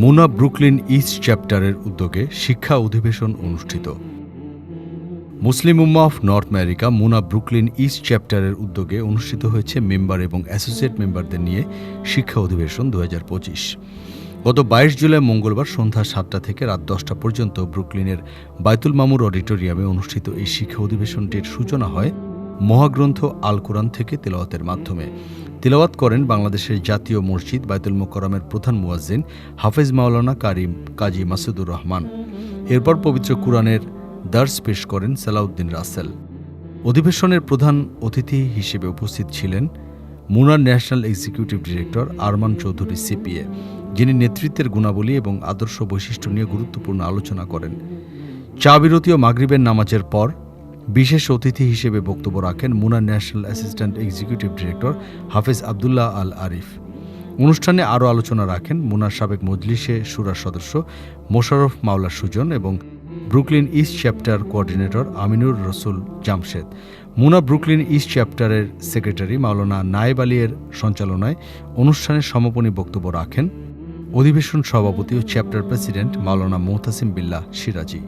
মুনা Brooklyn east চ্যাপ্টারের উদ্যোগে শিক্ষা অধিবেশন অনুষ্ঠিত। Muslim Ummah of North America MUNA Brooklyn East চ্যাপ্টারের উদ্যোগে অনুষ্ঠিত হয়েছে মেম্বার এবং অ্যাসোসিয়েট মেম্বারদের নিয়ে শিক্ষা অধিবেশন দু হাজার পঁচিশ। গত বাইশ জুলাই মঙ্গলবার সন্ধ্যা সাতটা থেকে রাত দশটা পর্যন্ত ব্রুকলিনের বাইতুল মামুর অডিটোরিয়ামে অনুষ্ঠিত এই শিক্ষা অধিবেশনটির সূচনা হয় মহাগ্রন্থ আল কোরআন থেকে তেলাওয়াতের মাধ্যমে। তেলাওয়াত করেন বাংলাদেশের জাতীয় মসজিদ বায়তুল মোকরমের প্রধান মুয়াজ্জিন হাফেজ মাওলানা কারিম কাজী মাসুদুর রহমান। এরপর পবিত্র কোরআনের দার্স পেশ করেন সালাউদ্দিন রাসেল। অধিবেশনের প্রধান অতিথি হিসেবে উপস্থিত ছিলেন Munnar national executive director Arman Chowdhury CPA, যিনি নেতৃত্বের গুণাবলী এবং আদর্শ বৈশিষ্ট্য নিয়ে গুরুত্বপূর্ণ আলোচনা করেন। চা বিরতি ও মাগরিবের নামাজের পর বিশেষ অতিথি হিসেবে বক্তব্য রাখেন Munnar national assistant executive director Hafez Abdullah Al Arif. অনুষ্ঠানে আরও আলোচনা রাখেন মুনার সাবেক মজলিসে সুরার সদস্য মোশাররফ মাওলা সুজন এবং Brooklyn east chapter coordinator Aminur Rasul Jamshed. MUNA Brooklyn east চ্যাপ্টারের সেক্রেটারি মাওলানা নায়েব আলীর সঞ্চালনায় অনুষ্ঠানের সমাপনী বক্তব্য রাখেন অধিবেশন সভাপতি ও চ্যাপ্টার প্রেসিডেন্ট মাওলানা মোহতাসিম বিল্লাহ সিরাজি।